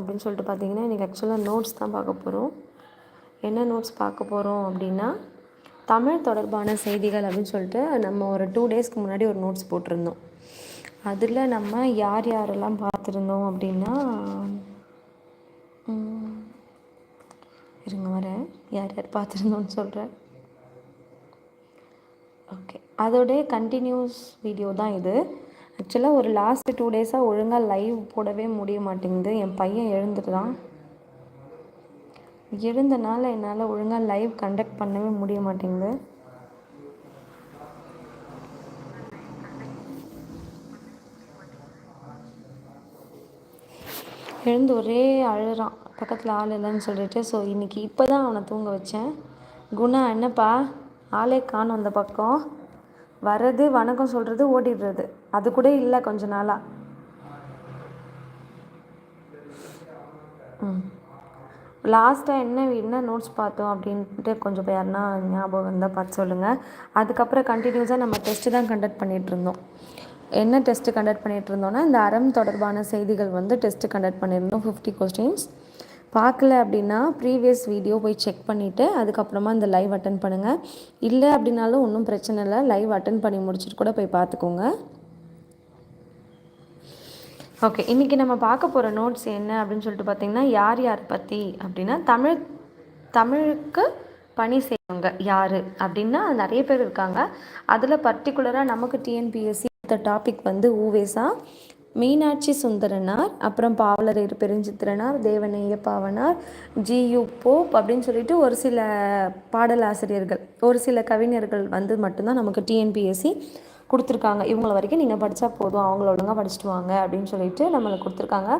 அப்படின்னு சொல்லிட்டு பார்த்தீங்கன்னா இன்றைக்கி ஆக்சுவலாக நோட்ஸ் தான் பார்க்க போகிறோம் என்ன நோட்ஸ் பார்க்க போகிறோம் அப்படின்னா தமிழ் தொடர்பான செய்திகள் அப்படின்னு சொல்லிட்டு நம்ம ஒரு டூ டேஸ்க்கு முன்னாடி ஒரு நோட்ஸ் போட்டிருந்தோம். அதில் நம்ம யார் யாரெல்லாம் பார்த்துருந்தோம் அப்படின்னா இருங்க வரேன். யார் யார் பார்த்துருந்தோம்னு சொல்கிறேன் ஓகே அதோடைய கண்டினியூஸ் வீடியோ தான் இது. ஆக்சுவலாக ஒரு லாஸ்ட் டூ டேஸாக ஒழுங்காக லைவ் போடவே முடிய மாட்டேங்குது என் பையன் எழுந்துட்டுதான் எழுந்தனால என்னால் ஒழுங்காக லைவ் கண்டக்ட் பண்ணவே முடிய மாட்டேங்குது எழுந்து ஒரே அழுறான். பக்கத்தில் ஆள் இல்லைன்னு சொல்லிட்டு. ஸோ இன்றைக்கி இப்போ தான் அவனை தூங்க வச்சேன். குணா என்னப்பா? ஆளே காணும் அந்த பக்கம். வர்றது வணக்கம் சொல்கிறது ஓடிடுறது. அது கூட இல்லை கொஞ்ச நாளாக ம். லாஸ்ட்டாக என்ன என்ன நோட்ஸ் பார்த்தோம் அப்படின்ட்டு கொஞ்சம் யாருன்னா ஞாபகம் இருந்தால் பார்த்து சொல்லுங்கள் அதுக்கப்புறம் கண்டினியூஸாக நம்ம டெஸ்ட்டு தான் கண்டக்ட் பண்ணிகிட்டு இருந்தோம். என்ன டெஸ்ட்டு கண்டக்ட் பண்ணிகிட்டு இருந்தோம்னா இந்த அறம் தொடர்பான செய்திகள் வந்து டெஸ்ட்டு கண்டக்ட் பண்ணியிருந்தோம் ஃபிஃப்டி கொஸ்டின்ஸ் பார்க்கல அப்படின்னா ப்ரீவியஸ் வீடியோ போய் செக் பண்ணிவிட்டு அதுக்கப்புறமா இந்த லைவ் அட்டன் பண்ணுங்கள் இல்லை அப்படின்னாலும் ஒன்றும் பிரச்சனை இல்லை லைவ் அட்டன் பண்ணி முடிச்சுட்டு கூட போய் பார்த்துக்கோங்க. ஓகே இன்றைக்கி நம்ம பார்க்க போகிற நோட்ஸ் என்ன அப்படின்னு சொல்லிட்டு பார்த்தீங்கன்னா யார் யார் பற்றி அப்படின்னா தமிழ் தமிழுக்கு பணி செய்வாங்க யார்? அப்படின்னா நிறைய பேர் இருக்காங்க. அதில் பர்டிகுலராக நமக்கு டிஎன்பிஎஸ்சி இந்த டாபிக் வந்து ஊவேசா மீனாட்சி சுந்தரனார் அப்புறம் Pavalareru Perunchithiranar Devaneya Pavanar G U Pope அப்படின்னு சொல்லிட்டு ஒரு சில பாடலாசிரியர்கள் ஒரு சில கவிஞர்கள் வந்து மட்டும்தான் நமக்கு டிஎன்பிஎஸ்சி கொடுத்துருக்காங்க. இவங்கள வரைக்கும் நீங்கள் படித்தா போதும். அவங்கள ஒழுங்காக படிச்சுட்டு வாங்க அப்படின்னு சொல்லிட்டு நம்மளுக்கு கொடுத்துருக்காங்க.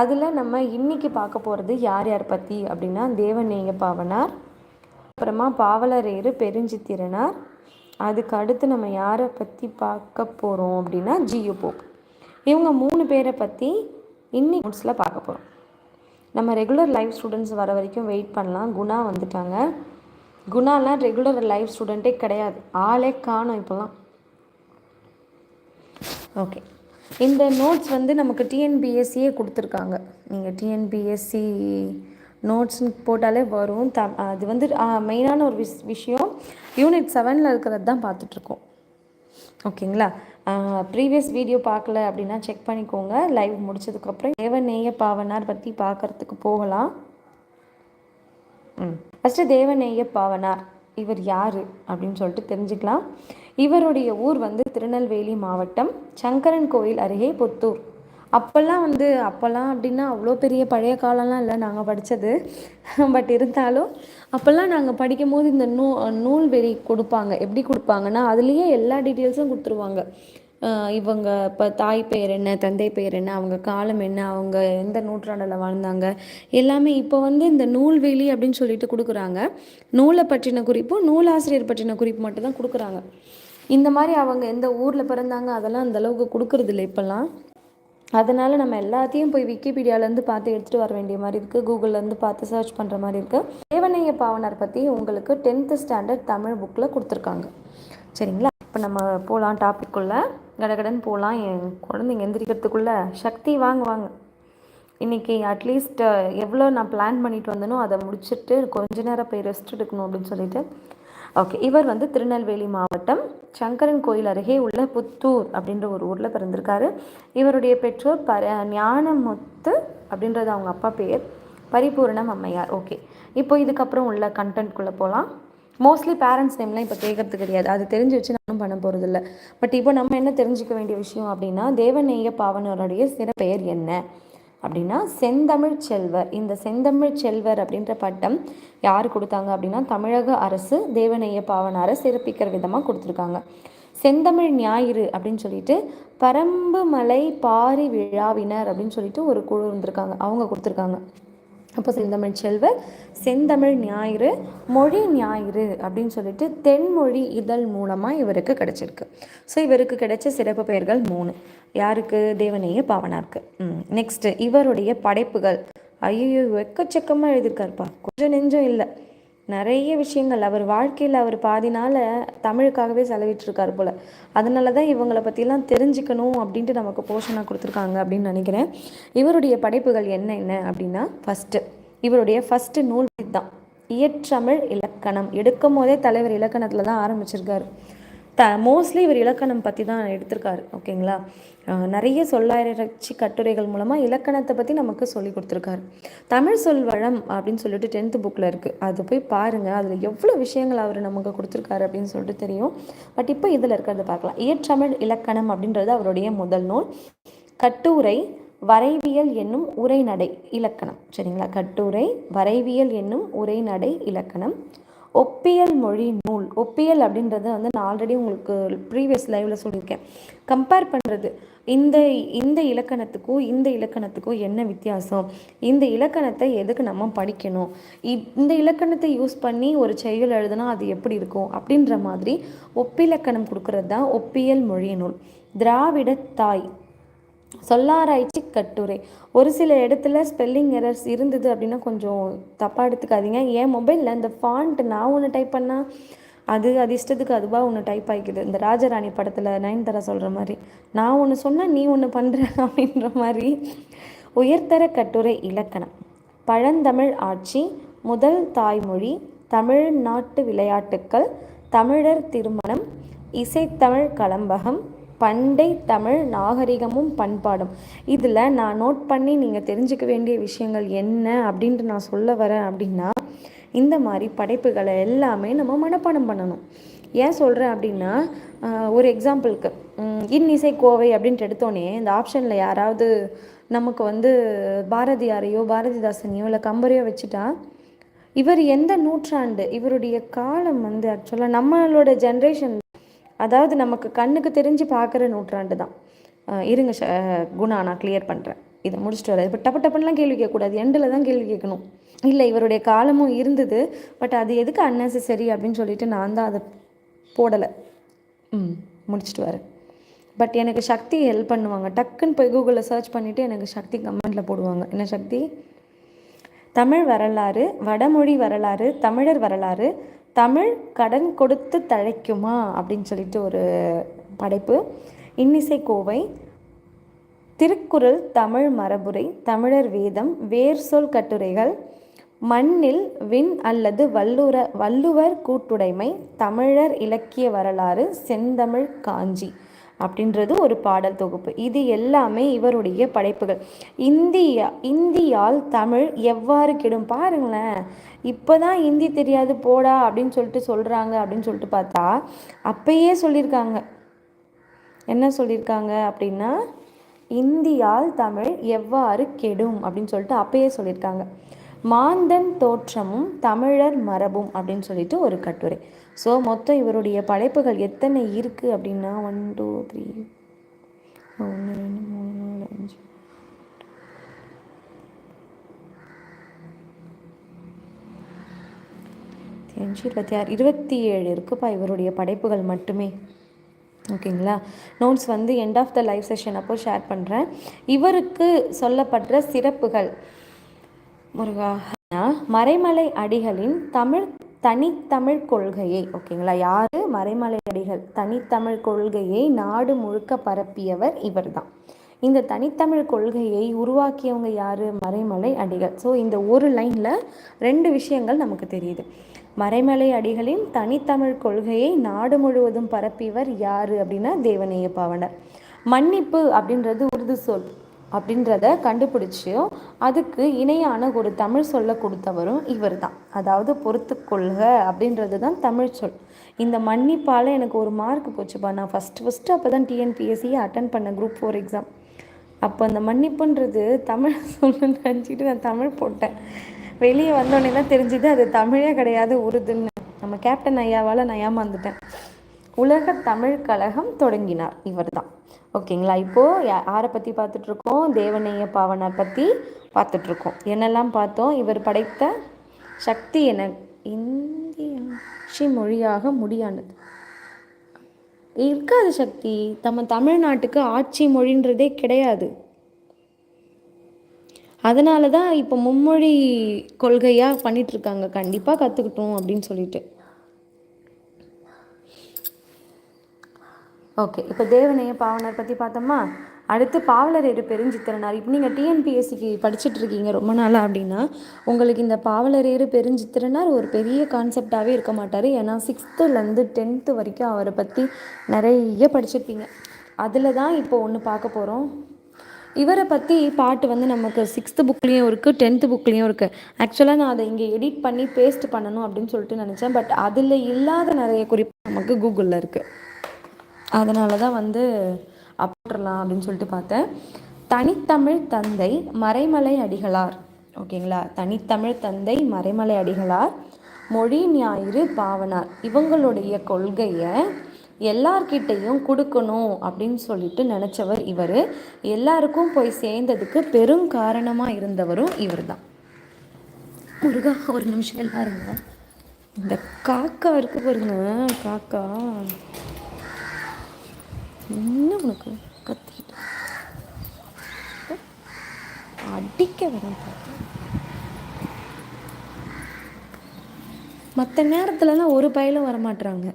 அதில் நம்ம இன்னைக்கு பார்க்க போகிறது யார் யார் பற்றி அப்படின்னா தேவநேய பாவனார் அப்புறமா பாவலரேறு பெருஞ்சித்திரனார் அதுக்கு அடுத்து நம்ம யாரை பற்றி பார்க்க போகிறோம் அப்படின்னா ஜியோ போப். இவங்க மூணு பேரை பற்றி இன்னைக்கு நோட்ஸில் பார்க்க போகிறோம் நம்ம ரெகுலர் லைவ் ஸ்டூடெண்ட்ஸ் வர வரைக்கும் வெயிட் பண்ணலாம். குணா வந்துட்டாங்க. குணாலாம் ரெகுலர் லைவ் ஸ்டூடெண்ட்டே கிடையாது. ஆளே காணும் இப்போலாம். ஓகே இந்த நோட்ஸ் வந்து நமக்கு டிஎன்பிஎஸ்சியே கொடுத்துருக்காங்க. நீங்கள் டிஎன்பிஎஸ்சி நோட்ஸ்னு போட்டாலே வரும். த அது வந்து மெயினான ஒரு விஷ் விஷயம் யூனிட் செவனில் இருக்கிறது தான் பார்த்துட்ருக்கோம். ஓகேங்களா? ப்ரீவியஸ் வீடியோ பார்க்கல அப்படின்னா செக் பண்ணிக்கோங்க. லைவ் முடிச்சதுக்கப்புறம் தேவநேய பாவனார் பற்றி பார்க்கறதுக்கு போகலாம். ம். ஃபஸ்ட்டு தேவநேய பாவனார். இவர் யார்? அப்படின்னு சொல்லிட்டு தெரிஞ்சுக்கலாம். இவருடைய ஊர் வந்து திருநெல்வேலி மாவட்டம் சங்கரன் கோயில் அருகே புத்தூர். அப்போல்லாம் வந்து அப்போல்லாம் அப்படின்னா அவ்வளோ பெரிய பழைய காலம்லாம் இல்லை நாங்கள் படித்தது பட் இருந்தாலும் அப்போல்லாம் நாங்கள் படிக்கும் போது இந்த நூ நூல்வெளி கொடுப்பாங்க. எப்படி கொடுப்பாங்கன்னா அதுலேயே எல்லா டீட்டெயில்ஸும் கொடுத்துருவாங்க. இவங்க இப்போ தாய் பெயர் என்ன தந்தை பெயர் என்ன அவங்க காலம் என்ன அவங்க எந்த நூற்றாண்டில் வாழ்ந்தாங்க எல்லாமே இப்போ வந்து இந்த நூல்வேலி அப்படின்னு சொல்லிட்டு கொடுக்குறாங்க. நூலை பற்றின குறிப்பும் நூலாசிரியர் பற்றின குறிப்பு மட்டும் தான் கொடுக்குறாங்க. இந்த மாதிரி அவங்க எந்த ஊரில் பிறந்தாங்க அதெல்லாம் அந்த அளவுக்கு கொடுக்கறது இல்லை இப்போல்லாம். அதனால் நம்ம எல்லாத்தையும் போய் விக்கிபீடியாவிலேருந்து பார்த்து எடுத்துகிட்டு வர வேண்டிய மாதிரி இருக்குது கூகுள்லேருந்து பார்த்து சர்ச் பண்ணுற மாதிரி இருக்குது தேவனைய பாவனர் பற்றி உங்களுக்கு டென்த்து ஸ்டாண்டர்ட் தமிழ் புக்கில் கொடுத்துருக்காங்க. சரிங்களா? இப்போ நம்ம போகலாம் டாப்பிக்குள்ளே கடகடன் போகலாம் என் குழந்தைங்க எந்திரிக்கிறதுக்குள்ளே சக்தி வாங்க வாங்க. இன்றைக்கி அட்லீஸ்ட் எவ்வளோ நான் பிளான் பண்ணிட்டு வந்தேனோ அதை முடிச்சுட்டு கொஞ்ச நேரம் போய் ரெஸ்ட் எடுக்கணும் அப்படின்னு சொல்லிட்டு ஓகே இவர் வந்து திருநெல்வேலி மாவட்டம் சங்கரன் கோயில் அருகே உள்ள புத்தூர் அப்படின்ற ஒரு ஊரில் பிறந்திருக்காரு. இவருடைய பெற்றோர் பர ஞானமுத்து அப்படின்றது அவங்க அப்பா பேர். பரிபூரணம் அம்மையார். ஓகே இப்போ இதுக்கப்புறம் உள்ள கண்டென்ட்குள்ளே போகலாம் மோஸ்ட்லி பேரண்ட்ஸ் நேம்லாம் இப்போ கேட்கறது கிடையாது. அது தெரிஞ்சு வச்சு நானும் பண்ண போகிறதில்ல பட் இப்போ நம்ம என்ன தெரிஞ்சுக்க வேண்டிய விஷயம் அப்படின்னா தேவநேய பாவனருடைய சிறப்பெயர் என்ன? அப்படின்னா செந்தமிழ் செல்வர். இந்த செந்தமிழ் செல்வர் அப்படின்ற பட்டம் யார் கொடுத்தாங்க அப்படின்னா தமிழக அரசு தேவநேய பாவனாரை சிறப்பிக்கிற விதமாக கொடுத்துருக்காங்க. செந்தமிழ் ஞாயிறு அப்படின்னு சொல்லிட்டு பரம்பு மலை பாரி விழாவினர் அப்படின்னு சொல்லிட்டு ஒரு குழு இருந்திருக்காங்க. அவங்க கொடுத்துருக்காங்க. அப்போ செந்தமிழ் செல்வர் செந்தமிழ் ஞாயிறு மொழி ஞாயிறு அப்படின்னு சொல்லிட்டு தென்மொழி இதழ் மூலமாக இவருக்கு கிடச்சிருக்கு. ஸோ இவருக்கு கிடைச்ச சிறப்பு பெயர்கள் மூணு. யாருக்கு? தேவநேய பாவனாருக்கு. ம் நெக்ஸ்ட்டு இவருடைய படைப்புகள். ஐயோ எக்கச்சக்கமாக எழுதியிருக்காருப்பா. கொஞ்சம் நெஞ்சம் இல்லை. நிறைய விஷயங்கள். அவர் வாழ்க்கையில் அவர் பாதி நாள் தமிழுக்காகவே செலவிட்டிருக்காரு போல். அதனால தான் இவங்களை பற்றிலாம் தெரிஞ்சுக்கணும் அப்படின்ட்டு நமக்கு போஷனாக கொடுத்துருக்காங்க அப்படின்னு நினைக்கிறேன். இவருடைய படைப்புகள் என்ன என்ன அப்படின்னா ஃபஸ்ட்டு இவருடைய ஃபஸ்ட்டு நூல் தான் இயற்றமிழ் இலக்கணம். எடுக்கும் போதே தலைவர் இலக்கணத்தில் தான் ஆரம்பிச்சிருக்காரு. த மோஸ்ட்லி இவர் இலக்கணம் பற்றி தான் எடுத்திருக்காரு ஓகேங்களா? நிறைய சொல்லாயிரட்சி கட்டுரைகள் மூலமாக இலக்கணத்தை பற்றி நமக்கு சொல்லி கொடுத்துருக்காரு. தமிழ் சொல் வளம் அப்படின்னு சொல்லிட்டு டென்த்து புக்கில் இருக்குது அது போய் பாருங்கள் அதில் எவ்வளோ விஷயங்கள் அவர் நமக்கு கொடுத்துருக்காரு அப்படின்னு சொல்லிட்டு தெரியும். பட் இப்போ இதில் இருக்கிறத பார்க்கலாம். இயற்றமிழ் இலக்கணம் அப்படின்றது அவருடைய முதல் நூல். கட்டுரை வரைவியல் என்னும் உரைநடை இலக்கணம். சரிங்களா? கட்டுரை வரைவியல் என்னும் உரைநடை இலக்கணம். ஒப்பியல் மொழி நூல். ஒப்பியல் அப்படின்றத வந்து நான் ஆல்ரெடி உங்களுக்கு ப்ரீவியஸ் லைவில் சொல்லியிருக்கேன். கம்பேர் பண்ணுறது இந்த இந்த இலக்கணத்துக்கும் இந்த இலக்கணத்துக்கும் என்ன வித்தியாசம்? இந்த இலக்கணத்தை எதுக்கு நம்ம படிக்கணும்? இந்த இலக்கணத்தை யூஸ் பண்ணி ஒரு செயல் எழுதுனா அது எப்படி இருக்கும்? அப்படின்ற மாதிரி ஒப்பிலக்கணம் கொடுக்கறது தான் ஒப்பியல் மொழி நூல். திராவிட தாய். சொல்லாராய்ச்சி கட்டுரை. ஒரு சில இடத்துல ஸ்பெல்லிங் எரர்ஸ் இருந்தது அப்படின்னா கொஞ்சம் தப்பாக எடுத்துக்காதீங்க. என் மொபைலில் இந்த ஃபாண்ட் நான் ஒன்று டைப் பண்ணால் அது அது இஷ்டத்துக்கு அதுவாக ஒன்று டைப் ஆகிக்குது. இந்த ராஜராணி படத்தில் நயன்தாரா சொல்கிற மாதிரி நான் ஒன்று சொன்னால் நீ ஒன்று பண்ணுற அப்படின்ற மாதிரி. உயர்தர கட்டுரை இலக்கணம். பழந்தமிழ் ஆட்சி முதல் தாய்மொழி தமிழ்நாட்டு விளையாட்டுக்கள் தமிழர் திருமணம் இசைத்தமிழ் கலம்பகம் பண்டை தமிழ் நாகரிகமும் பண்பாடும். இதில் நான் நோட் பண்ணி நீங்கள் தெரிஞ்சுக்க வேண்டிய விஷயங்கள் என்ன அப்படின்ட்டு நான் சொல்ல வரேன் அப்படின்னா இந்த மாதிரி படைப்புகளை எல்லாமே நம்ம மனப்பாடம் பண்ணணும். ஏன் சொல்கிறேன் அப்படின்னா ஒரு எக்ஸாம்பிளுக்கு இன்னிசை கோவை அப்படின்ட்டு எடுத்தோன்னே இந்த ஆப்ஷனில் யாராவது நமக்கு வந்து பாரதியாரையோ பாரதிதாசனையோ இல்லை கம்பரையோ வச்சுட்டா இவர் எந்த நூற்றாண்டு இவருடைய காலம் வந்து ஆக்சுவலாக நம்மளோட ஜென்ரேஷன் அதாவது நமக்கு கண்ணுக்கு தெரிஞ்சு பார்க்குற நூற்றாண்டு தான். இருங்க குணா நான் கிளியர் பண்ணுறேன் இதை முடிச்சுட்டு வரேன். இப்போ டப்பு டப்புன்னுலாம் கேள்வி கேட்கக்கூடாது. எண்டில் தான் கேள்வி கேட்கணும். இல்லை இவருடைய காலமும் இருந்தது. பட் அது எதுக்கு அன்னெசரி அப்படின்னு சொல்லிட்டு நான் தான் அதை போடலை. ம் முடிச்சுட்டு வரேன். பட் எனக்கு சக்தி ஹெல்ப் பண்ணுவாங்க. டக்குன்னு போய் கூகுளில் சர்ச் பண்ணிவிட்டு எனக்கு சக்தி கமெண்ட்டில் போடுவாங்க. என்ன சக்தி? தமிழ் வரலாறு வடமொழி வரலாறு தமிழர் வரலாறு தமிழ் கடன் கொடுத்து தழைக்குமா? அப்படின்னு சொல்லிட்டு ஒரு படைப்பு. இன்னிசை கோவை. திருக்குறள் தமிழ் மரபுரை தமிழர் வேதம் வேர் சொல் கட்டுரைகள் மண்ணில் விண் அல்லது வல்லுற வள்ளுவர் கூட்டுடைமை தமிழர் இலக்கிய வரலாறு செந்தமிழ் காஞ்சி. அப்படின்றது ஒரு பாடல் தொகுப்பு. இது எல்லாமே இவருடைய படைப்புகள். இந்தியா இந்தியால் தமிழ் எவ்வாறு கெடும்? பாருங்களேன். இப்போ தான் ஹிந்தி தெரியாது போடா அப்படின்னு சொல்லிட்டு சொல்கிறாங்க அப்படின்னு சொல்லிட்டு பார்த்தா அப்பயே சொல்லியிருக்காங்க. என்ன சொல்லியிருக்காங்க அப்படின்னா இந்தியால் தமிழ் எவ்வாறு கெடும்? அப்படின்னு சொல்லிட்டு அப்பயே சொல்லியிருக்காங்க. மாந்தன் தோற்றமும் தமிழர் மரபும் அப்படின்னு சொல்லிட்டு ஒரு கட்டுரை. ஸோ மொத்தம் இவருடைய படைப்புகள் எத்தனை இருக்குது அப்படின்னா ஒன் டூ த்ரீ ஒன்று ரெண்டு மூணு நாலு அஞ்சு. அஞ்சு இருபத்தி ஆறு இருபத்தி ஏழு இருக்குப்பா இவருடைய படைப்புகள் மட்டுமே. ஓகேங்களா? நோட்ஸ் வந்து end of the live session அப்போ ஷேர் பண்ணுறேன் இவருக்கு சொல்லப்படுற சிறப்புகள். முருகா மறைமலை அடிகளின் தமிழ் தனித்தமிழ் கொள்கையை ஓகேங்களா? யார்? மறைமலை அடிகள் தனித்தமிழ் கொள்கையை நாடு முழுக்க பரப்பியவர் இவர் தான் இந்த தனித்தமிழ் கொள்கையை உருவாக்கியவங்க யார்? மறைமலை அடிகள் ஸோ இந்த ஒரு லைனில் ரெண்டு விஷயங்கள் நமக்கு தெரியுது. மறைமலை அடிகளின் தனித்தமிழ் கொள்கையை நாடு முழுவதும் பரப்பியவர் யார் அப்படின்னா தேவநேய பாவனர். மன்னிப்பு அப்படின்றது உருது சொல். அப்படின்றத கண்டுபிடிச்சியும் அதுக்கு இணையான ஒரு தமிழ் சொல்ல கொடுத்தவரும் இவர் தான் அதாவது பொறுத்து கொள்க அப்படின்றது தான் தமிழ் சொல். இந்த மன்னிப்பால் எனக்கு ஒரு மார்க் போச்சுப்பா. நான் ஃபஸ்ட்டு ஃபஸ்ட்டு அப்போ தான் டிஎன்பிஎஸ்சியை அட்டன் பண்ணேன் குரூப் ஃபோர் எக்ஸாம் அப்போ அந்த மன்னிப்புன்றது தமிழ் சொல்லுன்னு நினச்சிட்டு நான் தமிழ் போட்டேன். வெளியே வந்தோடனே தான் தெரிஞ்சுது அது தமிழே கிடையாது உருதுன்னு. நம்ம கேப்டன் ஐயாவால் நான் ஏமாந்துட்டேன். உலக தமிழ் கழகம் தொடங்கினார் இவர் தான் ஓகேங்களா? இப்போது யாரை பற்றி பார்த்துட்ருக்கோம் தேவநேய பாவனர் பற்றி பார்த்துட்ருக்கோம் என்னெல்லாம் பார்த்தோம்? இவர் படைத்த சக்தி என இந்திய மொழியாக முடியானது. இருக்காது சக்தி. நம்ம தமிழ்நாட்டுக்கு ஆட்சி மொழின்றதே கிடையாது. அதனால தான் இப்போ மும்மொழி கொள்கையாக பண்ணிகிட்ருக்காங்க கண்டிப்பாக கற்றுக்கிட்டோம் அப்படின்னு சொல்லிட்டு. ஓகே. இப்போ தேவனைய பாவனர் பற்றி பார்த்தோமா? அடுத்து பாவலரேறு பெருஞ்சித்திரனார். இப்போ நீங்கள் டிஎன்பிஎஸ்சிக்கு படிச்சுட்டு இருக்கீங்க ரொம்ப நாளாக அப்படின்னா உங்களுக்கு இந்த பாவலரேறு பெருஞ்சித்திரனார் ஒரு பெரிய கான்செப்டாகவே இருக்க மாட்டார். ஏன்னா சிக்ஸ்த்துலேருந்து டென்த்து வரைக்கும் அவரை பற்றி நிறைய படிச்சிருப்பீங்க. அதில் தான் இப்போ ஒன்று பார்க்க போகிறோம் இவரை பற்றி பாட்டு வந்து நமக்கு சிக்ஸ்த்து புக்லேயும் இருக்குது டென்த்து புக்லேயும் இருக்குது ஆக்சுவலாக நான் அதை இங்கே எடிட் பண்ணி பேஸ்ட் பண்ணணும் அப்படின்னு சொல்லிட்டு நினச்சேன். பட் அதில் இல்லாத நிறைய குறிப்பு நமக்கு கூகுளில் இருக்குது அதனால தான் வந்து அப்புறலாம் அப்படின்னு சொல்லிட்டு பார்த்தேன். தனித்தமிழ் தந்தை மறைமலை அடிகளார். ஓகேங்களா? தனித்தமிழ் தந்தை மறைமலை அடிகளார் மொழி ஞாயிறு பாவனார். இவங்களுடைய கொள்கையை எல்லார்கிட்டையும் கொடுக்கணும் அப்படின்னு சொல்லிட்டு நினச்சவர் இவர். எல்லாருக்கும் போய் சேர்ந்ததுக்கு பெரும் காரணமாக இருந்தவரும் இவர் தான் முருகா ஒரு நிமிஷம் எல்லாருங்க. இந்த காக்கா இருக்கு பாருங்க காக்கா. என்ன உனக்கு கத்திக்கிட்டு அடிக்க வேணும் மற்ற நேரத்துலலாம் ஒரு பயலும் வரமாட்டுறாங்க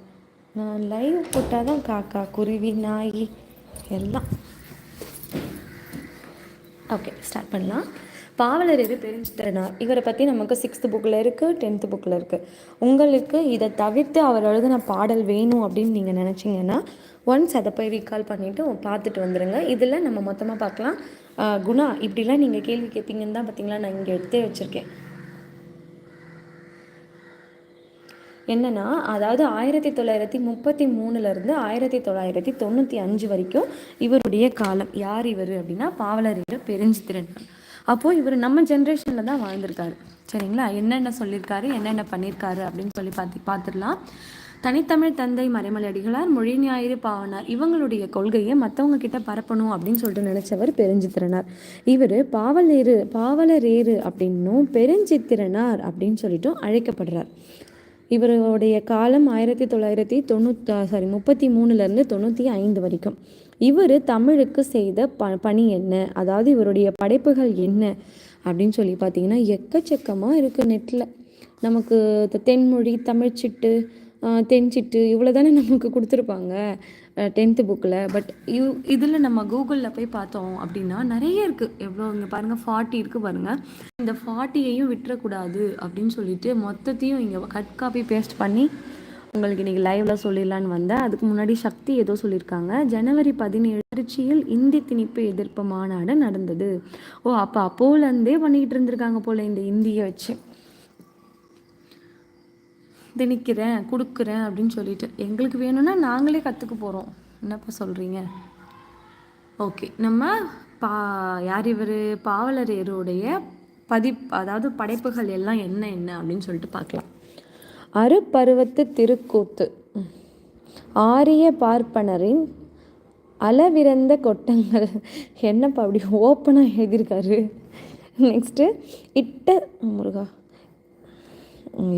நான் லைவ் போட்டால் தான் காக்கா குருவி நாய் எல்லாம். ஓகே ஸ்டார்ட் பண்ணலாம். பாவலரேறு பெருஞ்சித்திரனார் இவரை பற்றி நமக்கு சிக்ஸ்த்து புக்கில் இருக்குது டென்த்து புக்கில் இருக்குது உங்களுக்கு இதை தவிர்த்து அவர் எழுதின பாடல் வேணும் அப்படின்னு நீங்கள் நினச்சிங்கன்னா ஒன்ஸ் அதை போய் ரீகால் பண்ணிவிட்டு பார்த்துட்டு வந்துடுங்க இதில் நம்ம மொத்தமாக பார்க்கலாம். குணா இப்படிலாம் நீங்கள் கேள்வி கேட்பீங்கன்னு தான் பார்த்தீங்களா? நான் இங்கே எடுத்தே வச்சுருக்கேன். என்னென்னா அதாவது ஆயிரத்தி தொள்ளாயிரத்தி முப்பத்தி மூணுலேருந்து ஆயிரத்தி தொள்ளாயிரத்தி தொண்ணூற்றி அஞ்சு வரைக்கும் இவருடைய காலம். யார் இவர் அப்படின்னா பாவலரீர பெருஞ்சித்திரன். அப்போது இவர் நம்ம ஜென்ரேஷனில் தான் வாழ்ந்திருக்காரு. சரிங்களா? என்னென்ன சொல்லியிருக்காரு என்னென்ன பண்ணியிருக்காரு அப்படின்னு சொல்லி பார்த்து பார்த்துடலாம். தனித்தமிழ் தந்தை மறைமலை அடிகளார் மொழி ஞாயிறு பாவனார் இவங்களுடைய கொள்கையை மற்றவங்க கிட்ட பரப்பணும் அப்படின்னு சொல்லிட்டு நினைச்சவர் பெருஞ்சித்திரனார். இவர் பாவலேறு பாவலரேறு அப்படின்னும் பெருஞ்சித்திரனார் அப்படின்னு சொல்லிட்டும் அழைக்கப்படுறார். இவருடைய காலம் ஆயிரத்தி தொள்ளாயிரத்தி தொண்ணூற்றி சாரி முப்பத்தி மூணுலேருந்து தொண்ணூற்றி ஐந்து வரைக்கும். இவர் தமிழுக்கு செய்த ப பணி என்ன? அதாவது இவருடைய படைப்புகள் என்ன? அப்படின்னு சொல்லி பார்த்தீங்கன்னா எக்கச்சக்கமாக இருக்குது நெட்டில் நமக்கு தென்மொழி தமிழ்ச்சிட்டு தென்சிட்டு இவ்வளோ தானே நமக்கு கொடுத்துருப்பாங்க டென்த்து புக்கில் பட் இவ் இதில் நம்ம கூகுளில் போய் பார்த்தோம் அப்படின்னா நிறைய இருக்குது எவ்வளோ இங்கே பாருங்கள் ஃபார்ட்டி இருக்குது பாருங்கள் இந்த ஃபார்ட்டியையும் விட்டுறக்கூடாது அப்படின்னு சொல்லிட்டு மொத்தத்தையும் இங்கே கட் காப்பி பேஸ்ட் பண்ணி உங்களுக்கு இன்றைக்கி லைவில் சொல்லிடலான்னு வந்தேன். அதுக்கு முன்னாடி சக்தி ஏதோ சொல்லியிருக்காங்க. ஜனவரி பதினேழு திருச்சியில் இந்தி திணிப்பு எதிர்ப்பு மாநாடு நடந்தது. ஓ அப்போ அப்போலேருந்தே பண்ணிக்கிட்டு இருந்திருக்காங்க போல் இந்த இந்தியை வச்சு. திணிக்கிறேன் கொடுக்குறேன் அப்படின்னு சொல்லிட்டு. எங்களுக்கு வேணும்னா நாங்களே கற்றுக்க போகிறோம் என்னப்பா சொல்கிறீங்க ஓகே நம்ம பா யார் இவர்? பாவலரேருடைய பதிப் அதாவது படைப்புகள் எல்லாம் என்ன என்ன அப்படின்னு சொல்லிட்டு பார்க்கலாம். அருப்பருவத்து திருக்கூத்து. ஆரிய பார்ப்பனரின் அளவிறந்த கொட்டங்கள். என்னப்பா அப்படி ஓப்பனாக எழுதியிருக்காரு? நெக்ஸ்ட்டு இட்ட முருகா.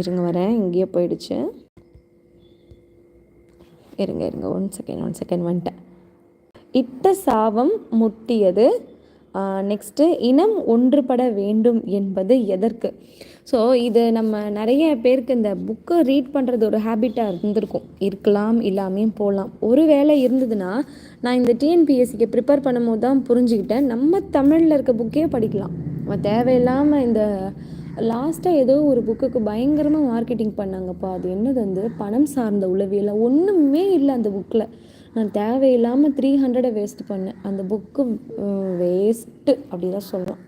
இருங்க வரேன். இங்கேயே போயிடுச்சு. இருங்க இருங்க. ஒன் செகண்ட் ஒன் செகண்ட் வந்துட்டேன். இட்ட சாபம் முட்டியது. நெக்ஸ்ட்டு இனம் ஒன்றுபட வேண்டும் என்பது எதற்கு? ஸோ இது நம்ம நிறைய பேருக்கு இந்த புக்கு ரீட் பண்ணுறது ஒரு ஹேபிட்டாக இருந்திருக்கும். இருக்கலாம் இல்லாமையும் போகலாம். ஒரு வேளை இருந்ததுன்னா நான் இந்த டிஎன்பிஎஸ்சிக்கு ப்ரிப்பேர் பண்ணும்போது தான் புரிஞ்சுக்கிட்டேன். நம்ம தமிழில் இருக்க புக்கே படிக்கலாம். நம்ம தேவையில்லாமல் இந்த லாஸ்ட்டாக ஏதோ ஒரு புக்குக்கு பயங்கரமாக மார்க்கெட்டிங் பண்ணாங்கப்பா. அது என்னது வந்து? பணம் சார்ந்த உளவியல். ஒன்றுமே இல்லை அந்த புக்கில் நான் தேவையில்லாமல் த்ரீ ஹண்ட்ரடை வேஸ்ட் பண்ணேன். அந்த புக்கு வேஸ்ட்டு அப்படி தான் சொல்கிறோம்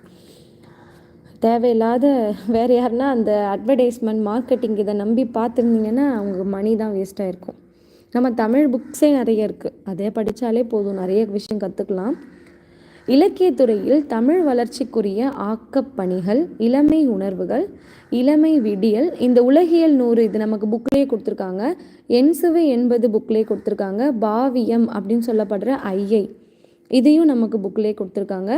தேவையில்லாத வேறு யாருன்னா அந்த அட்வர்டைஸ்மெண்ட் மார்க்கெட்டிங் இதை நம்பி பார்த்துருந்தீங்கன்னா அவங்க மணி தான் வேஸ்ட்டாக இருக்கும் நம்ம தமிழ் புக்ஸே நிறைய இருக்குது அதே படித்தாலே போதும். நிறைய விஷயம் கற்றுக்கலாம் இலக்கியத்துறையில் தமிழ் வளர்ச்சிக்குரிய ஆக்கப்பணிகள் இளமை உணர்வுகள் இளமை விடியல் இந்த உலகியல் நூறு இது நமக்கு புக்லேயே கொடுத்துருக்காங்க. என்சுவை எண்பது புக்லேயே கொடுத்துருக்காங்க. பாவியம் அப்படின்னு சொல்லப்படுற ஐயை இதையும் நமக்கு புக்லேயே கொடுத்துருக்காங்க.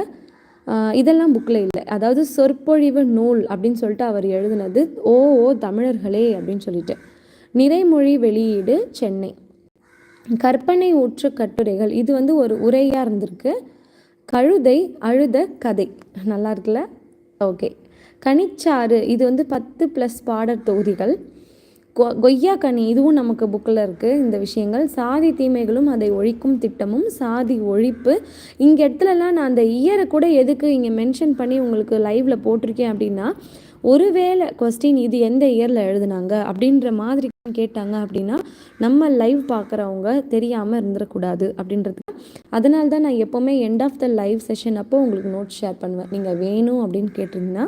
இதெல்லாம் புக்கில் இல்லை. அதாவது சொற்பொழிவு நூல் அப்படின்னு சொல்லிட்டு அவர் எழுதுனது ஓ ஓ தமிழர்களே அப்படின்னு சொல்லிட்டு. நிறைமொழி வெளியீடு சென்னை. கற்பனை ஊற்று கட்டுரைகள் இது வந்து ஒரு உரையாக இருந்திருக்கு. கழுதை அழுத கதை. நல்லா இருக்குல்ல? ஓகே. கனிச்சாறு இது வந்து பத்து ப்ளஸ் பாடர் தொகுதிகள். கொய்யா கனி இதுவும் நமக்கு புக்கில் இருக்குது இந்த விஷயங்கள் சாதி தீமைகளும் அதை ஒழிக்கும் திட்டமும் சாதி ஒழிப்பு. இங்கே இடத்துலலாம் நான் அந்த இயரை கூட எதுக்கு இங்கே மென்ஷன் பண்ணி உங்களுக்கு லைவில் போட்டிருக்கேன் அப்படின்னா ஒருவேளை கொஸ்டின் இது எந்த இயரில் எழுதுனாங்க அப்படின்ற மாதிரி கேட்டாங்க அப்படின்னா நம்ம லைவ் பார்க்குறவங்க தெரியாமல் இருந்துடக்கூடாது அப்படின்றது அதனால தான் நான் எப்போவுமே end of the live session அப்போ உங்களுக்கு நோட்ஸ் ஷேர் பண்ணுவேன். நீங்கள் வேணும் அப்படின்னு கேட்டிங்கன்னா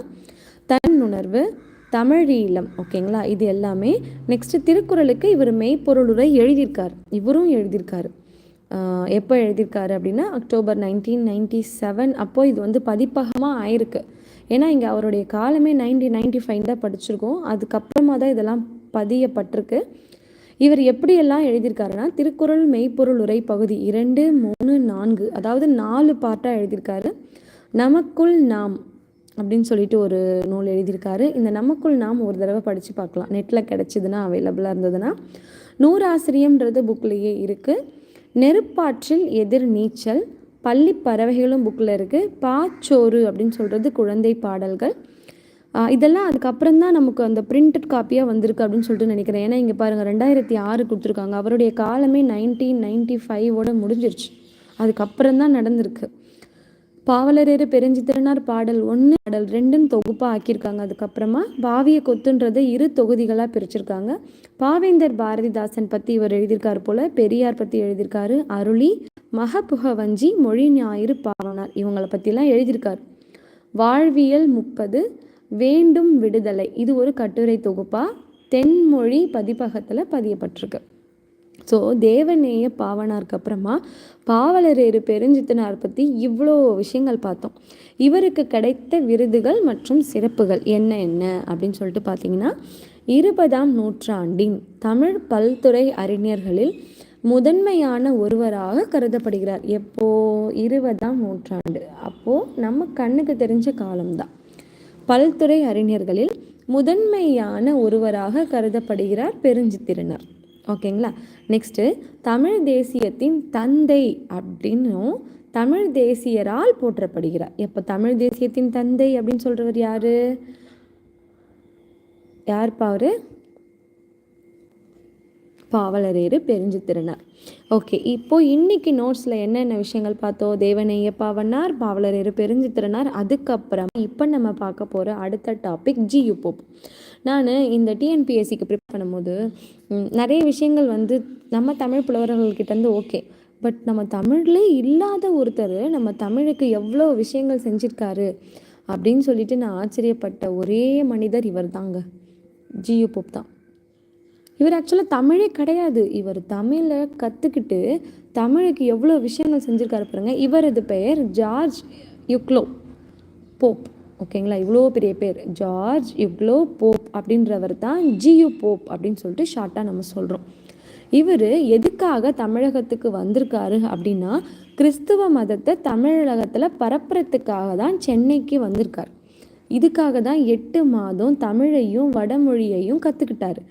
தன் உணர்வு தமிழீழம் ஓகேங்களா? இது எல்லாமே நெக்ஸ்ட்டு திருக்குறளுக்கு இவர் மெய்ப்பொருளுரை எழுதியிருக்கார். இவரும் எழுதியிருக்காரு. எப்போ எழுதியிருக்காரு அப்படின்னா அக்டோபர் நைன்டீன் நைன்டி செவன் அப்போது இது வந்து பதிப்பகமாக ஆயிருக்கு. ஏன்னா இங்கே அவருடைய காலமே நைன்டீன் நைன்டி ஃபைவ் தான் படிச்சிருக்கோம். அதுக்கப்புறமா தான் இதெல்லாம் பதியப்பட்டிருக்கு. இவர் எப்படியெல்லாம் எழுதியிருக்காருன்னா திருக்குறள் மெய்ப்பொருள் உரை பகுதி இரண்டு மூணு நான்கு அதாவது நாலு பாட்டாக எழுதியிருக்காரு. நமக்குள் நாம் அப்படின்னு சொல்லிட்டு ஒரு நூல் எழுதியிருக்காரு. இந்த நமக்குள் நாம் ஒரு தடவை படித்து பார்க்கலாம். நெட்டில் கிடச்சிதுன்னா அவைலபிளாக இருந்ததுன்னா. நூறாசிரியம்ன்றது புக்லேயே இருக்குது நெருப்பாற்றில் எதிர் நீச்சல் பள்ளி பறவைகளும் புக்கில் இருக்குது பாச்சோறு அப்படின்னு சொல்கிறது குழந்தை பாடல்கள். இதெல்லாம் அதுக்கப்புறம் தான் நமக்கு அந்த பிரிண்டட் காப்பியாக வந்திருக்கு அப்படின்னு சொல்லிட்டு நினைக்கிறேன். ஏன்னா இங்கே பாருங்கள் ரெண்டாயிரத்தி ஆறு கொடுத்துருக்காங்க. அவருடைய காலமே நைன்டீன் நைன்டி ஃபைவோட முடிஞ்சிருச்சு. அதுக்கப்புறம் தான் நடந்திருக்கு. பாவலரேறு பெருஞ்சித்திரனார் பாடல் ஒன்று பாடல் ரெண்டுன்னு தொகுப்பாக ஆக்கியிருக்காங்க. அதுக்கப்புறமா பாவிய கொத்துன்றதை இரு தொகுதிகளாக பிரிச்சிருக்காங்க. பாவேந்தர் பாரதிதாசன் பற்றி இவர் எழுதியிருக்காரு போல் பெரியார் பற்றி எழுதியிருக்காரு அருளி மகபுகவஞ்சி மொழி ஞாயிறு பாவனார் இவங்களை பற்றிலாம் எழுதியிருக்காரு. வாழ்வியல் முப்பது வேண்டும் விடுதலை இது ஒரு கட்டுரை தொகுப்பாக தென்மொழி பதிப்பகத்தில் பதியப்பட்டிருக்கு. ஸோ தேவநேய பாவனாருக்கு அப்புறமா பாவலரேறு பெருஞ்சித்தனார் பற்றி இவ்வளோ விஷயங்கள் பார்த்தோம். இவருக்கு கிடைத்த விருதுகள் மற்றும் சிறப்புகள் என்ன என்ன? அப்படின்னு சொல்லிட்டு பார்த்தீங்கன்னா இருபதாம் நூற்றாண்டின் தமிழ் பல்துறை அறிஞர்களில் முதன்மையான ஒருவராக கருதப்படுகிறார். எப்போ? இருபதாம் நூற்றாண்டு. அப்போது நம்ம கண்ணுக்கு தெரிஞ்ச காலம்தான். பல்துறை அறிஞர்களில் முதன்மையான ஒருவராக கருதப்படுகிறார் பெருஞ்சித்திரனர். ஓகேங்களா? நெக்ஸ்ட்டு தமிழ் தேசியத்தின் தந்தை அப்படின்னும் தமிழ் தேசியரால் போற்றப்படுகிறார். எப்போ தமிழ் தேசியத்தின் தந்தை அப்படின்னு சொல்கிறவர் யார்? யார் பாரு பாவலரேறு பெருஞ்சித்திறனார் ஓகே இப்போ இன்னைக்கு நோட்ஸில் என்னென்ன விஷயங்கள் பார்த்தோம்? தேவநேய பாவனார் பாவலரேறு பெருஞ்சித்திரனார். அதுக்கப்புறம் இப்போ நம்ம பார்க்க போகிற அடுத்த டாபிக் ஜியு போப் நான் இந்த டிஎன்பிஎஸ்சிக்கு ப்ரிப்பேர் பண்ணும்போது நிறைய விஷயங்கள் வந்து நம்ம தமிழ் புலவர்கள்கிட்டேருந்து ஓகே பட் நம்ம தமிழ்லே இல்லாத ஒருத்தர் நம்ம தமிழுக்கு எவ்வளோ விஷயங்கள் செஞ்சுருக்காரு அப்படின்னு சொல்லிட்டு நான் ஆச்சரியப்பட்ட ஒரே மனிதர் இவர் தாங்க ஜியு போப் தான். இவர் ஆக்சுவலாக தமிழே கிடையாது. இவர் தமிழை கற்றுக்கிட்டு தமிழுக்கு எவ்வளோ விஷயங்கள் செஞ்சுருக்காரு பாருங்க. இவரது பெயர் ஜார்ஜ் யுக்லோ போப் ஓகேங்களா? இவ்வளோ பெரிய பேர். ஜார்ஜ் இவ்வளோ போப் அப்படின்றவர் தான் ஜியு போப் அப்படின்னு சொல்லிட்டு ஷார்ட்டாக நம்ம சொல்கிறோம் இவர் எதுக்காக தமிழகத்துக்கு வந்திருக்காரு அப்படின்னா கிறிஸ்துவ மதத்தை தமிழகத்தில் பரப்புறத்துக்காக தான் சென்னைக்கு வந்திருக்கார். இதுக்காக தான் எட்டு மாதம் தமிழையும் வடமொழியையும் கற்றுக்கிட்டாரு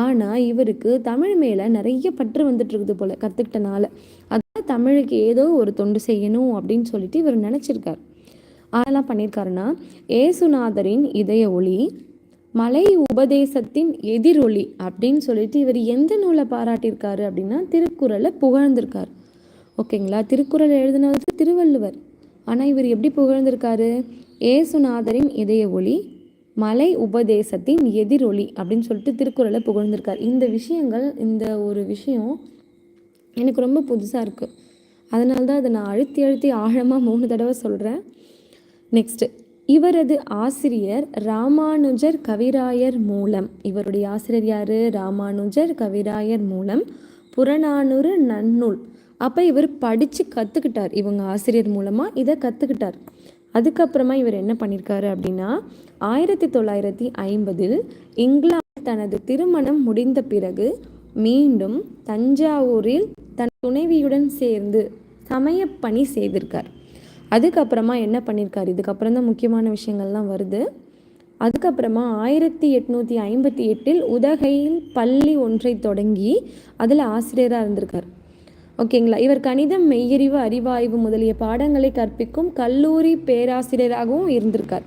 ஆனால் இவருக்கு தமிழ் மேலே நிறைய பற்று வந்துட்டு இருக்குது போல் கற்றுக்கிட்டனால அதான் தமிழுக்கு ஏதோ ஒரு தொண்டு செய்யணும் அப்படின்னு சொல்லிட்டு இவர் நினச்சிருக்கார். அதெல்லாம் பண்ணியிருக்காருன்னா ஏசுநாதரின் இதய ஒளி மலை உபதேசத்தின் எதிரொலி அப்படின்னு சொல்லிட்டு இவர் எந்த நூலை பாராட்டியிருக்காரு அப்படின்னா திருக்குறளை புகழ்ந்திருக்கார். ஓகேங்களா? திருக்குறள் எழுதினது திருவள்ளுவர். ஆனால் இவர் எப்படி புகழ்ந்திருக்காரு? ஏசுநாதரின் இதய ஒளி மலை உபதேசத்தின் எதிரொலி அப்படின்னு சொல்லிட்டு திருக்குறளை புகழ்ந்திருக்கார். இந்த விஷயங்கள் இந்த ஒரு விஷயம் எனக்கு ரொம்ப புதுசாக இருக்குது அதனால தான் அதை நான் அழுத்தி அழுத்தி ஆழமாக மூணு தடவை சொல்கிறேன் நெக்ஸ்ட்டு இவரது ஆசிரியர் ராமானுஜர் கவிராயர் மூலம். இவருடைய ஆசிரியர் யார்? ராமானுஜர் கவிராயர் மூலம். புறநானூறு நன்னூல். அப்போ இவர் படித்து கற்றுக்கிட்டார் இவங்க ஆசிரியர் மூலமாக இதை கற்றுக்கிட்டார் அதுக்கப்புறமா இவர் என்ன பண்ணியிருக்காரு அப்படின்னா ஆயிரத்தி தொள்ளாயிரத்தி ஐம்பதில் இங்கிலாந்து தனது திருமணம் முடிந்த பிறகு மீண்டும் தஞ்சாவூரில் தன் துணைவியுடன் சேர்ந்து சமயப்பணி செய்திருக்கார். அதுக்கப்புறமா என்ன பண்ணியிருக்காரு இதுக்கப்புறம் தான் முக்கியமான விஷயங்கள்லாம் வருது. அதுக்கப்புறமா ஆயிரத்தி எட்நூற்றி ஐம்பத்தி எட்டில் உதகையில் பள்ளி ஒன்றை தொடங்கி அதில் ஆசிரியராக இருந்திருக்கார். ஓகேங்களா? இவர் கணிதம் மெய்யறிவு அறிவாய்வு முதலிய பாடங்களை கற்பிக்கும் கல்லூரி பேராசிரியராகவும் இருந்திருக்கார்.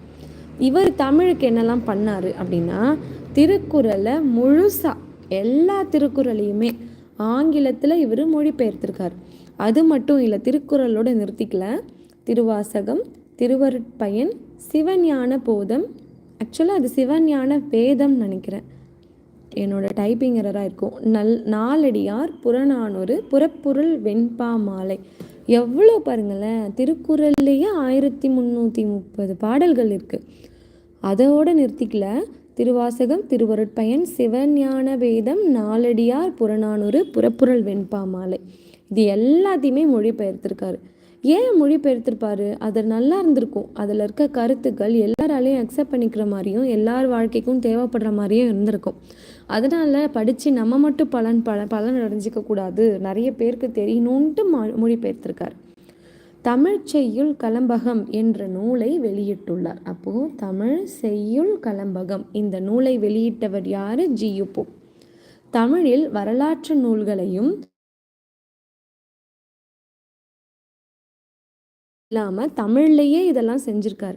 இவர் தமிழுக்கு என்னெல்லாம் பண்ணார் அப்படின்னா திருக்குறளை முழுசாக எல்லா திருக்குறளையுமே ஆங்கிலத்தில் இவர் மொழிபெயர்த்திருக்கார். அது மட்டும் இல்லை திருக்குறளோடு நிறுத்திக்கல. திருவாசகம் திருவருட்பயன் சிவஞான போதம். ஆக்சுவலாக அது சிவஞான வேதம் நினைக்கிறேன். என்னோட டைப்பிங் எரராக இருக்கும். நல் நாலடியார் புறநானூறு புறப்பொருள் வெண்பா மாலை. எவ்வளோ பாருங்களேன் திருக்குறள்லேயே ஆயிரத்தி முந்நூற்றி முப்பது பாடல்கள் இருக்குது அதோடு நிறுத்திக்கல. திருவாசகம் திருவருட்பயன் சிவஞான வேதம் நாலடியார் புறநானூறு புறப்புரல் வெண்பா மாலை. இது எல்லாத்தையுமே மொழிபெயர்த்திருக்காரு. ஏன் மொழிபெயர்த்திருப்பாரு? அது நல்லா இருந்திருக்கும். அதில் இருக்க கருத்துக்கள் எல்லாராலையும் அக்செப்ட் பண்ணிக்கிற மாதிரியும் எல்லார் வாழ்க்கைக்கும் தேவைப்படுற மாதிரியும் இருந்திருக்கும். அதனால் படித்து நம்ம மட்டும் பலன் பல பலன் அடைஞ்சிக்க கூடாது. நிறைய பேருக்கு தெரியணுன்ட்டு மொழிபெயர்த்திருக்கார். தமிழ் செய்யுள் கலம்பகம் என்ற நூலை வெளியிட்டுள்ளார். அப்போது தமிழ் செய்யுள் கலம்பகம் இந்த நூலை வெளியிட்டவர் யார்? ஜியுப்போ தமிழில் வரலாற்று நூல்களையும் இல்லாமல் தமிழ்லேயே இதெல்லாம் செஞ்சுருக்கார்.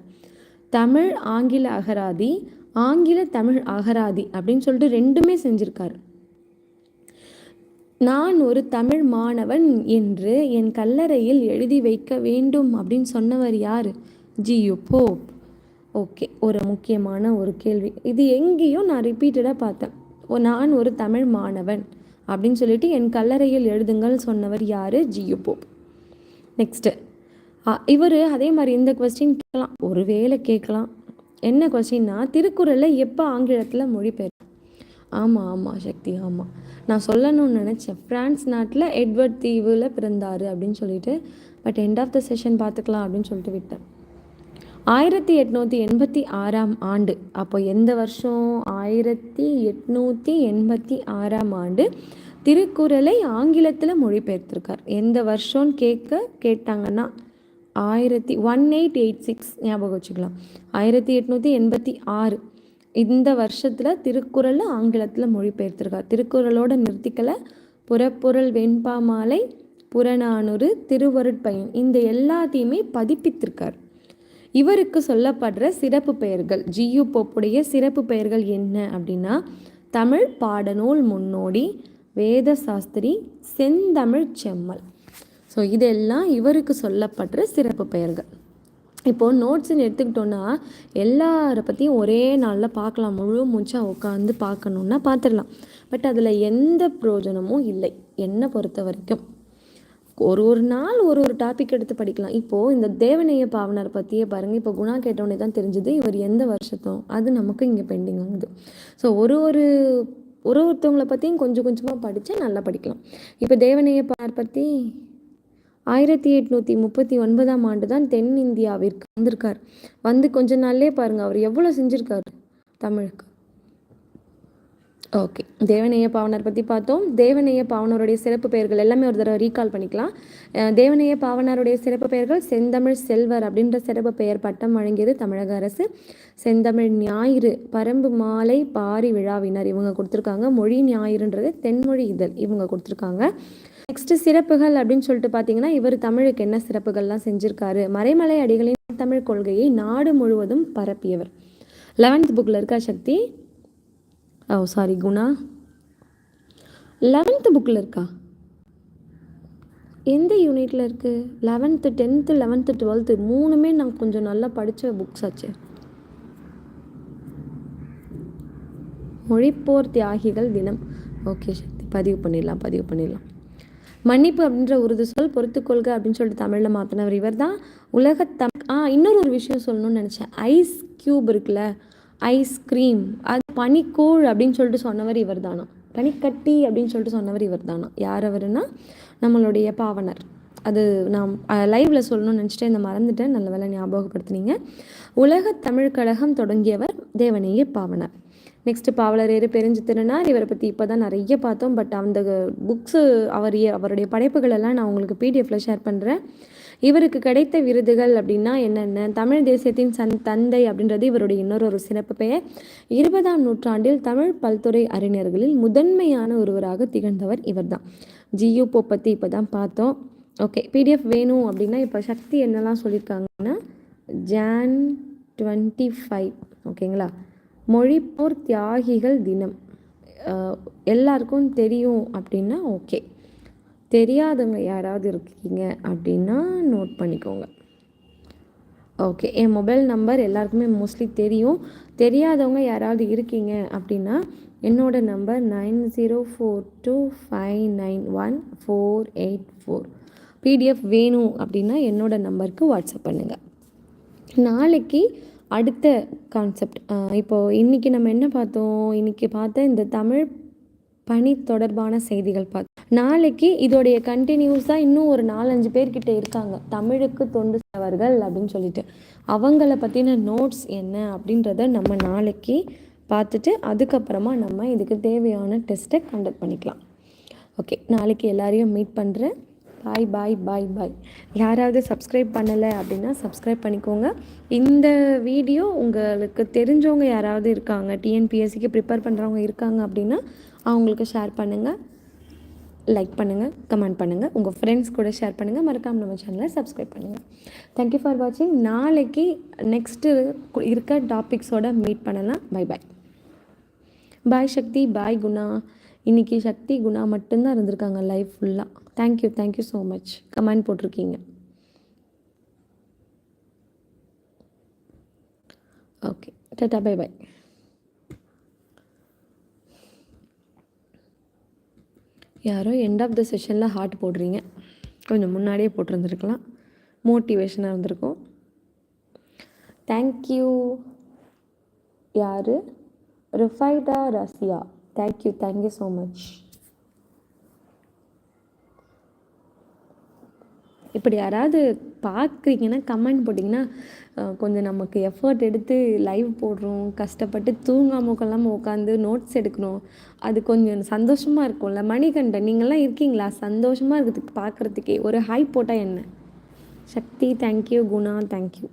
தமிழ் ஆங்கில அகராதி ஆங்கில தமிழ் அகராதி அப்படின்னு சொல்லிட்டு ரெண்டுமே செஞ்சுருக்கார். நான் ஒரு தமிழ் மாணவன் என்று என் கல்லறையில் எழுதி வைக்க வேண்டும் அப்படின்னு சொன்னவர் யார்? G U Pope. ஓகே ஒரு முக்கியமான ஒரு கேள்வி. இது எங்கேயோ நான் ரிப்பீட்டடாக பார்த்தேன். ஓ நான் ஒரு தமிழ் மாணவன் அப்படின்னு சொல்லிட்டு என் கல்லறையில் எழுதுங்கள் சொன்னவர் யார்? G U Pope. நெக்ஸ்ட்டு இவர் அதே மாதிரி இந்த கொஸ்டின் கேட்கலாம். ஒருவேளை கேட்கலாம். என்ன கொஸ்டின்னா திருக்குறளில் எப்போ ஆங்கிலத்தில் மொழிபெயர்? ஆமாம் ஆமாம் சக்தி ஆமாம் நான் சொல்லணும்னு நினச்சேன். ஃப்ரான்ஸ் நாட்டில் எட்வர்ட் தீவில் பிறந்தார் அப்படின்னு சொல்லிட்டு but end of the session பார்த்துக்கலாம் அப்படின்னு சொல்லிட்டு விட்டேன். ஆயிரத்தி எட்நூற்றி எண்பத்தி ஆறாம் ஆண்டு அப்போ எந்த வருஷம்? ஆயிரத்தி எட்நூற்றி எண்பத்தி ஆறாம் ஆண்டு திருக்குறளை ஆங்கிலத்தில் மொழிபெயர்த்திருக்கார். எந்த வருஷம்னு கேட்க கேட்டாங்கன்னா ஆயிரத்தி ஒன் எயிட் எயிட் சிக்ஸ் ஞாபகம் வச்சுக்கலாம். ஆயிரத்தி எட்நூற்றி எண்பத்தி ஆறு. இந்த வருஷத்தில் திருக்குறளை ஆங்கிலத்தில் மொழிபெயர்த்திருக்கார். திருக்குறளோட நிறுத்திக்கலை. புறப்பொருள் வெண்பா மாலை புறநானூறு திருவருட்பயன். இந்த எல்லாத்தையுமே பதிப்பித்திருக்கார். இவருக்கு சொல்லப்படுற சிறப்பு பெயர்கள் ஜியு போப்புடைய சிறப்பு பெயர்கள் என்ன அப்படின்னா தமிழ் பாடநூல் முன்னோடி வேத சாஸ்திரி செந்தமிழ் செம்மல். ஸோ இதெல்லாம் இவருக்கு சொல்லப்படுற சிறப்பு பெயர்கள். இப்போது நோட்ஸ்ன்னு எடுத்துக்கிட்டோன்னா எல்லாரை பற்றியும் ஒரே நாளில் பார்க்கலாம். முழு மூச்சாக உட்காந்து பார்க்கணுன்னா பார்த்துடலாம். பட் அதில் எந்த பிரயோஜனமும் இல்லை. என்னை பொறுத்த வரைக்கும். ஒரு ஒரு நாள் ஒரு ஒரு டாபிக் எடுத்து படிக்கலாம். இப்போது இந்த தேவநேய பாவனர் பற்றியே பாருங்கள் இப்போ குணா கேட்டோடனே தான் தெரிஞ்சுது இவர் எந்த வருஷத்தும் அது நமக்கு இங்கே பெண்டிங் ஆகுது. ஸோ ஒரு ஒரு ஒரு ஒருத்தவங்களை பற்றியும் கொஞ்சம் கொஞ்சமாக படித்தா நல்லா படிக்கலாம். இப்போ தேவநேய பார் பற்றி ஆயிரத்தி எட்நூற்றி முப்பத்தி ஒன்பதாம் ஆண்டு தான் தென்னிந்தியாவிற்கு வந்திருக்கார். வந்து கொஞ்ச நாள்லே பாருங்கள் அவர் எவ்வளோ செஞ்சுருக்காரு தமிழுக்கு. ஓகே தேவநேய பாவனர் பற்றி பார்த்தோம். தேவநேய பாவனருடைய சிறப்பு பெயர்கள் எல்லாமே ஒரு தடவை ரீகால் பண்ணிக்கலாம். தேவநேய பாவனருடைய சிறப்பு பெயர்கள் செந்தமிழ் செல்வர் அப்படின்ற சிறப்பு பெயர் பட்டம் வழங்கியது தமிழக அரசு. செந்தமிழ் ஞாயிறு பரம்பு மாலை பாரி விழாவினர் இவங்க கொடுத்துருக்காங்க. மொழி ஞாயிறுன்றது தென்மொழி இதழ் இவங்க கொடுத்துருக்காங்க. நெக்ஸ்ட்டு சிறப்புகள் அப்படின்னு சொல்லிட்டு பார்த்தீங்கன்னா இவர் தமிழுக்கு என்ன சிறப்புகள்லாம் செஞ்சுருக்காரு? மறைமலை அடிகளின் தமிழ் கொள்கையை நாடு முழுவதும் பரப்பியவர். லெவன்த் புக்கில் இருக்கா சக்தி? Oh sorry Guna. லெவன்த்து புக்கில் இருக்கா? எந்த யூனிட்டில் இருக்குது லெவன்த்து டென்த்து லெவன்த்து டுவெல்த்து மூணுமே நான் கொஞ்சம் நல்லா படித்த புக்ஸ் ஆச்சு. மொழிப்போர் தியாகிகள் தினம். ஓகே சக்தி. பதிவு பண்ணிடலாம் பதிவு பண்ணிடலாம். மன்னிப்பு அப்படின்ற உருது சொல் பொறுத்துக்கொள்க அப்படின்னு சொல்லிட்டு தமிழில் மாற்றினவர் இவர் தான் உலகத்தம் ஆ இன்னொரு ஒரு விஷயம் சொல்லணும்னு நினச்சேன். ஐஸ் க்யூப் இருக்குல்ல ஐஸ்கிரீம் அது பனிக்கூழ் அப்படின்னு சொல்லிட்டு சொன்னவர் இவர் தானா பனிக்கட்டி அப்படின்னு சொல்லிட்டு சொன்னவர் இவர் தானா யார் அவருன்னா? நம்மளுடைய பாவனர். அது நான் லைவில் சொல்லணும்னு நினச்சிட்டு இந்த மறந்துட்டேன். நல்ல வேலை ஞாபகப்படுத்துனீங்க. உலக தமிழ் கழகம் தொடங்கியவர் தேவனேய பாவனர். நெக்ஸ்ட்டு பாவலரேறு பெருஞ்சித்திரனார் இவரை பற்றி இப்போ தான் நிறைய பார்த்தோம். பட் அந்த புக்ஸு அவர் அவருடைய படைப்புகள் எல்லாம் நான் உங்களுக்கு பிடிஎஃப்பில் ஷேர் பண்ணுறேன் இவருக்கு கிடைத்த விருதுகள் அப்படின்னா என்னென்ன? தமிழ் தேசியத்தின் சன் தந்தை அப்படின்றது இவருடைய இன்னொரு ஒரு சிறப்பு பெயர். இருபதாம் நூற்றாண்டில் தமிழ் பல்துறை அறிஞர்களில் முதன்மையான ஒருவராக திகழ்ந்தவர் இவர் தான் ஜியு போ பற்றி இப்போ தான் பார்த்தோம். ஓகே பிடிஎஃப் வேணும் அப்படின்னா இப்போ சக்தி என்னெல்லாம் சொல்லியிருக்காங்கன்னா ஜான் டுவெண்ட்டி ஃபைவ் ஓகேங்களா மொழிப்போர் தியாகிகள் தினம். எல்லாருக்கும் தெரியும் அப்படின்னா ஓகே. தெரியாதவங்க யாராவது இருக்கீங்க அப்படின்னா நோட் பண்ணிக்கோங்க. ஓகே என் மொபைல் நம்பர் எல்லாருக்குமே மோஸ்ட்லி தெரியும். தெரியாதவங்க யாராவது இருக்கீங்க அப்படின்னா என்னோடய number nine zero four two five nine one four eight four. PDF வேணும் அப்படின்னா என்னோடய நம்பருக்கு வாட்ஸ்அப் பண்ணுங்கள் நாளைக்கு அடுத்த கான்செப்ட் இப்போது இன்றைக்கி நம்ம என்ன பார்த்தோம்? இன்றைக்கி பார்த்த இந்த தமிழ் பணி தொடர்பான செய்திகள் பார்த்து நாளைக்கு இதோடைய கண்டினியூஸாக இன்னும் ஒரு நாலஞ்சு பேர்கிட்ட இருக்காங்க. தமிழுக்கு தொண்டு செய்வர்கள் அப்படின்னு சொல்லிட்டு. அவங்கள பற்றின நோட்ஸ் என்ன அப்படின்றத நம்ம நாளைக்கு பார்த்துட்டு அதுக்கப்புறமா நம்ம இதுக்கு தேவையான டெஸ்ட்டை கண்டக்ட் பண்ணிக்கலாம். ஓகே நாளைக்கு எல்லாரையும் மீட் பண்ணுறேன் பாய் பாய் பாய் பாய். யாராவது சப்ஸ்கிரைப் பண்ணலை அப்படின்னா சப்ஸ்கிரைப் பண்ணிக்கோங்க. இந்த வீடியோ உங்களுக்கு தெரிஞ்சவங்க யாராவது இருக்காங்க டிஎன்பிஎஸ்சிக்கு ப்ரிப்பேர் பண்ணுறவங்க இருக்காங்க அப்படின்னா அவங்களுக்கு ஷேர் பண்ணுங்கள் லைக் பண்ணுங்கள் கமெண்ட் பண்ணுங்கள் உங்கள் ஃப்ரெண்ட்ஸ் கூட ஷேர் பண்ணுங்கள் மறக்காமல் நம்ம சேனலை சப்ஸ்கிரைப் பண்ணுங்கள் தேங்க்யூ ஃபார் வாட்சிங் நாளைக்கு நெக்ஸ்ட்டு இருக்க டாபிக்ஸோட மீட் பண்ணலாம். Bye bye bye Shakti bye Guna இன்னைக்கு சக்தி குணா மட்டும்தான் இருந்திருக்காங்க லைஃப் ஃபுல்லாக thank you thank you so much comment போட்டிருக்கீங்க. ஓகே டாட்டா பை பை யாரோ எண்ட் ஆஃப் த செஷனில் ஹார்ட் போடுறீங்க. கொஞ்சம் முன்னாடியே போட்டிருந்துருக்கலாம். மோட்டிவேஷனாக இருந்திருக்கும். தேங்க்யூ யார்? Rifaida Razia. Thank you thank you so much இப்படி யாராவது பார்க்குறீங்கன்னா கமெண்ட் போட்டிங்கன்னா கொஞ்சம் நமக்கு எஃபர்ட் எடுத்து லைவ் போடுறோம் கஷ்டப்பட்டு தூங்காம கொள்ளாமல் உட்காந்து நோட்ஸ் எடுக்கணும். அது கொஞ்சம் சந்தோஷமாக இருக்கும்ல. மணிகண்டன் நீங்கள்லாம் இருக்கீங்களா? சந்தோஷமாக இருக்கிறதுக்கு பார்க்குறதுக்கே. ஒரு ஹை போட்டால் என்ன? Shakti thank you Guna thank you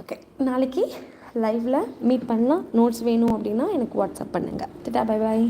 okay நாளைக்கு லைவில் மீட் பண்ணலாம். நோட்ஸ் வேணும் அப்படின்னா எனக்கு வாட்ஸ்அப் பண்ணுங்கள் திட்டா பை பாய்